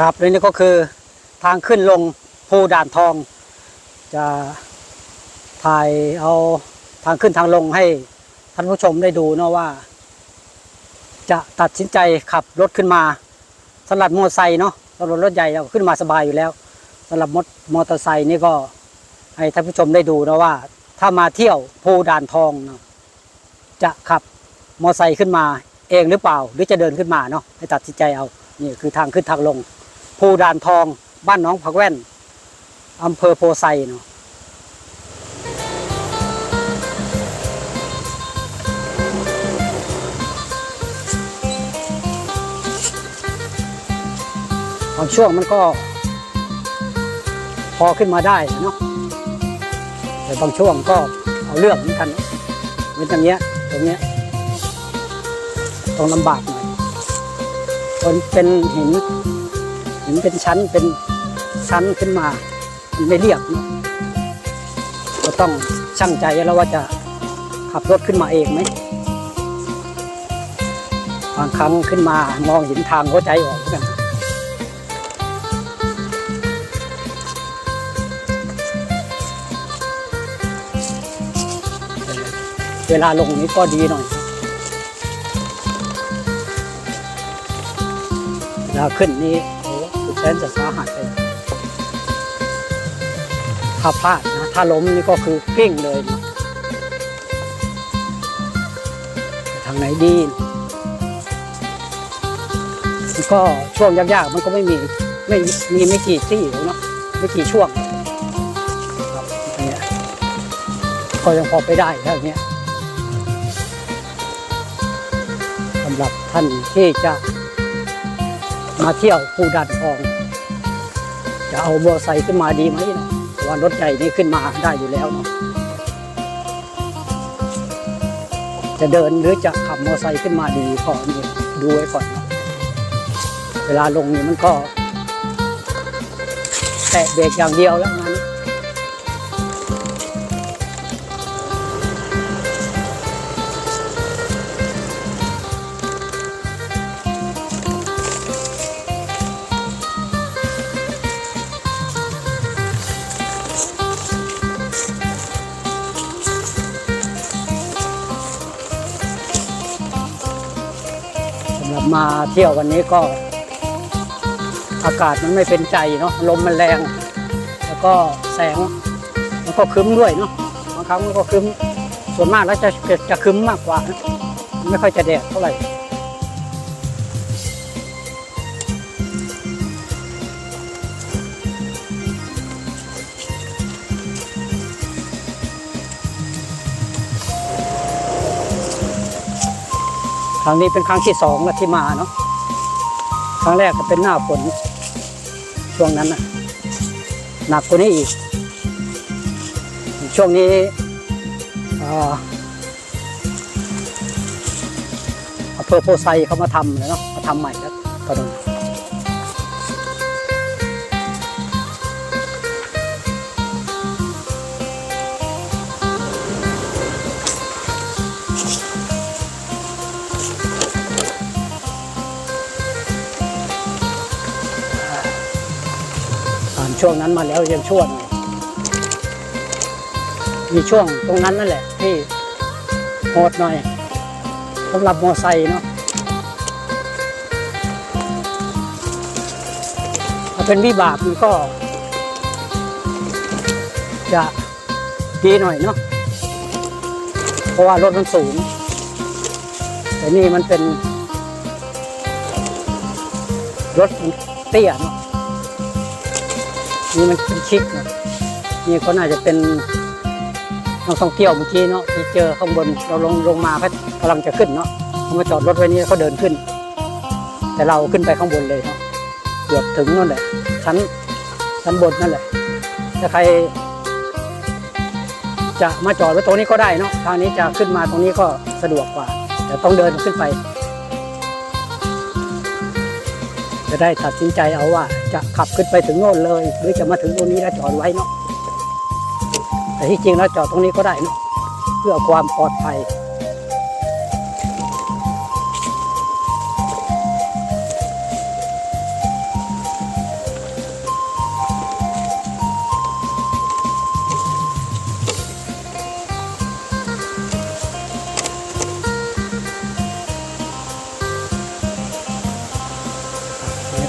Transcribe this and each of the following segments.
ครับและนี่ก็คือทางขึ้นลงภูด่านทอง จะถ่ายเอาทางขึ้นทางลงให้ท่านผู้ชมได้ดูเนาะว่า จะตัดสินใจขับรถขึ้นมาสำหรับมอเตอร์ไซค์เนาะสำหรับรถใหญ่เราขึ้นมาสบายอยู่แล้วสำหรับมอมอเตอร์ไซค์นี่ก็ให้ท่านผู้ชมได้ดูนะว่า ถ้ามาเที่ยวภูด่านทองเนาะจะขับมอเตอร์ไซค์ขึ้นมาเองหรือเปล่า หรือจะเดินขึ้นมาเนาะให้ตัดสินใจเอานี่คือทางขึ้นทางลง ภูด่านทอง บ้านหน้องผักแว่นอำเภอโพไซเนาะบางช่วงมันก็ พอขึ้นมาได้เนาะแต่บางช่วงก็เอาเรื่องเหมือนกันเหมือนอย่างเงี้ยตรงเนี้ยต้องลำบากหน่อยมันเป็นหิน เหินเป็นชั้นเป็นชั้นขึ้นมามันไม่เรียบเนอะก็ต้องช่างใจแล้วว่าจะขับรถขึ้นมาเองไหมบางครั้งขึ้นมามองเห็นทางหัวใจออกกันเวลาลงนี้ก็ดีหน่อยเวลาขึ้นนี้ สุดแสนจะสาหัสเลยถ้าพลาดนะ ถ้าล้มนี่ก็คือกิ้งเลยนะทางไหนดีก็ช่วงยากๆมันก็ไม่มีไม่มีไม่กี่ที่เนาะไม่กี่ช่วงครับอย่างเงี้ยก็ยังพอไปได้แล้วเนี้ยสำหรับท่านที่จะมาเที่ยวภูดันทอง จะเอาบอไซค์ขึ้นมาดีไหมนะว่ารถใหญ่นี่ขึ้นมาได้อยู่แล้วเนาะจะเดินหรือจะขับมอไซค์ขึ้นมาดีก็นี่ดูไว้ก่อนเนาะเวลาลงนี่มันก็ แตะเบรกอย่างเดียวแล้วงั้นำหรับมาเที่ยววันนี้ก็ อากาศมันไม่เป็นใจเนาะลมมันแรง แล้วก็แสงมันก็คึ้มด้วยเนาะบางครั้งมันก็คึ้มส่วนมากแล้วจะจะคึ้มมากกว่า ไม่ค่อยจะแดดเท่าไหร่ ครั้งนี้เป็นครั้งที่สองแล้วที่มาเนาะครั้งแรกก็เป็นหน้าฝนช่วงนั้นนะหนักกว่านี้อีก ช่วงนี้เอ่ออำเภอโพไซเขามาทำเลยเนาะมาทำใหม่แล้วตอนนี้ ช่วงนั้นมาแล้วยังช่วงมีช่วงตรงนั้นนั่นแหละ ที่โหดหน่อยสำหรับมอไซค์เนาะถ้าเป็นวิบากมันก็ จะดีหน่อยเนาะเพราะว่ารถมันสูง แต่นี่มันเป็น รถเตี้ยเนาะ นี่มันเป็นชิคเนาะนี่ก็น่าจะเป็นนักท่องเที่ยวเมื่อกี้เนาะที่เจอข้างบนเราลงลงมาเขากำลังจะขึ้นเนาะเขามาจอดรถไว้นี่เขาเดินขึ้น แต่เราขึ้นไปข้างบนเลยเนาะเกือบถึงนั่นแหละชั้นชั้นบนนั่นแหละถ้าใคร จะมาจอดไว้ตรงนี้ก็ได้เนาะทางนี้จะขึ้นมาตรงนี้ก็สะดวกกว่า แต่ต้องเดินขึ้นไป จะได้ตัดสินใจเอาว่า จะขับขึ้นไปถึงโน่นเลย หรือจะมาถึงตรงนี้แล้วจอดไว้เนาะแต่ที่จริงแล้วจอดตรงนี้ก็ได้เนาะเพื่อความปลอดภัย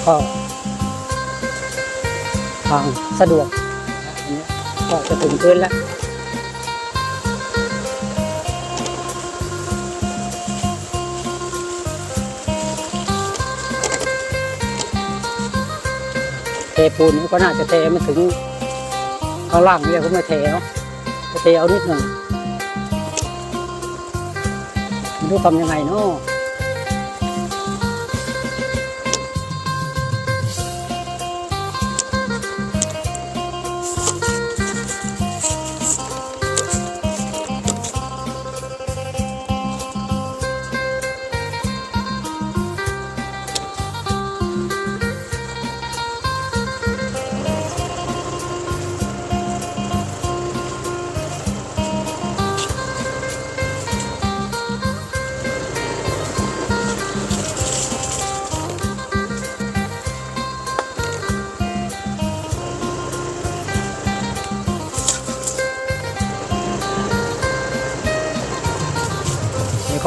ก็ทางสะดวกอันนี้ก็จะถึงพื้นแล้วเทปูนก็น่าจะเทไม่ถึงข้างล่างเนี่ยก็ไม่เทเนาะจะเทเอานิดหนึ่งไม่รู้ทำยังไงเนาะ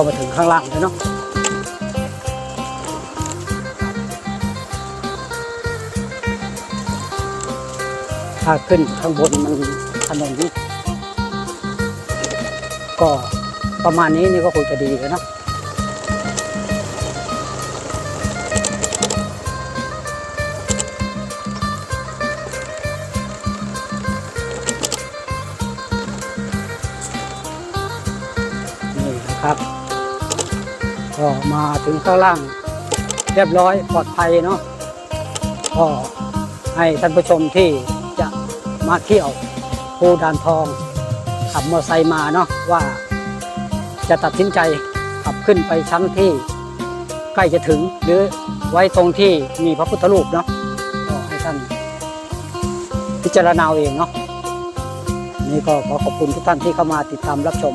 ก็มาถึงข้างล่างแล้วเนาะถ้าขึ้นข้างบนมันถนนก็ประมาณนี้นี่ก็คงจะดีเลยเนาะ ก็มาถึงข้างล่าง เรียบร้อยปลอดภัยเนาะก็ให้ท่านผู้ชมที่จะมาเที่ยวภูดานทอง ขับมอเตอร์ไซค์มาเนาะว่า จะตัดสินใจขับขึ้นไปชั้นที่ใกล้จะถึง หรือไว้ตรงที่มีพระพุทธรูปเนาะก็ให้ท่านพิจารณาเอาเองเนาะนี่ก็ขอขอบคุณทุกท่านที่เข้ามาติดตามรับชม